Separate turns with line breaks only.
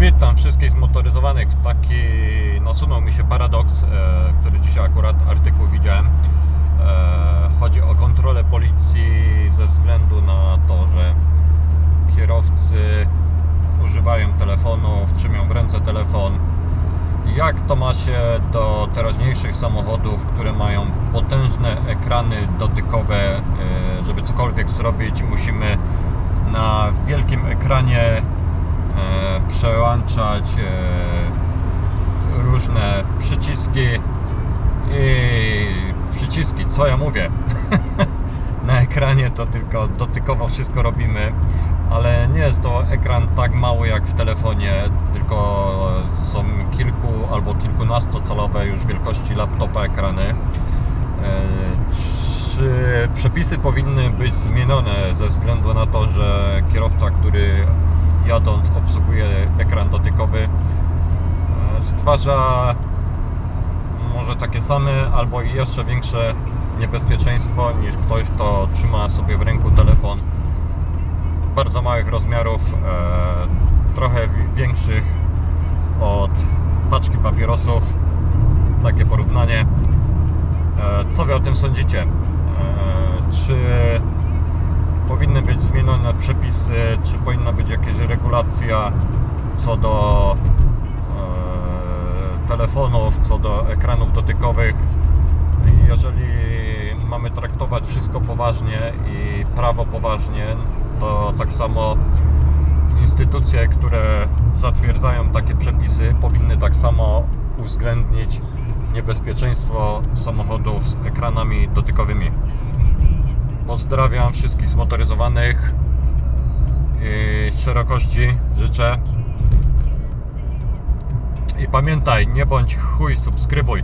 Witam wszystkich zmotoryzowanych. Taki nasunął mi się paradoks, e, który dzisiaj akurat artykuł widziałem. E, chodzi o kontrolę policji ze względu na to, że kierowcy używają telefonów, trzymią w ręce telefon. Jak to ma się do teraźniejszych samochodów, które mają potężne ekrany dotykowe, e, żeby cokolwiek zrobić, musimy na wielkim ekranie przełączać e, różne przyciski i przyciski, co ja mówię? na ekranie to tylko dotykowo wszystko robimy, ale nie jest to ekran tak mały jak w telefonie, tylko są kilku albo kilkunastocalowe już wielkości laptopa ekrany. E, Czy przepisy powinny być zmienione ze względu na to, że kierowca, który jadąc obsługuje ekran dotykowy, e, stwarza może takie same albo i jeszcze większe niebezpieczeństwo niż ktoś, kto trzyma sobie w ręku telefon bardzo małych rozmiarów, e, trochę wi- większych od paczki papierosów. Takie porównanie. E, co wy o tym sądzicie? Czy powinny być zmienione przepisy, czy powinna być jakaś regulacja co do e, telefonów, co do ekranów dotykowych? Jeżeli mamy traktować wszystko poważnie i prawo poważnie, to tak samo instytucje, które zatwierdzają takie przepisy, powinny tak samo uwzględnić niebezpieczeństwo samochodów z ekranami dotykowymi. Pozdrawiam wszystkich zmotoryzowanych i szerokości życzę. I pamiętaj, nie bądź chuj, subskrybuj.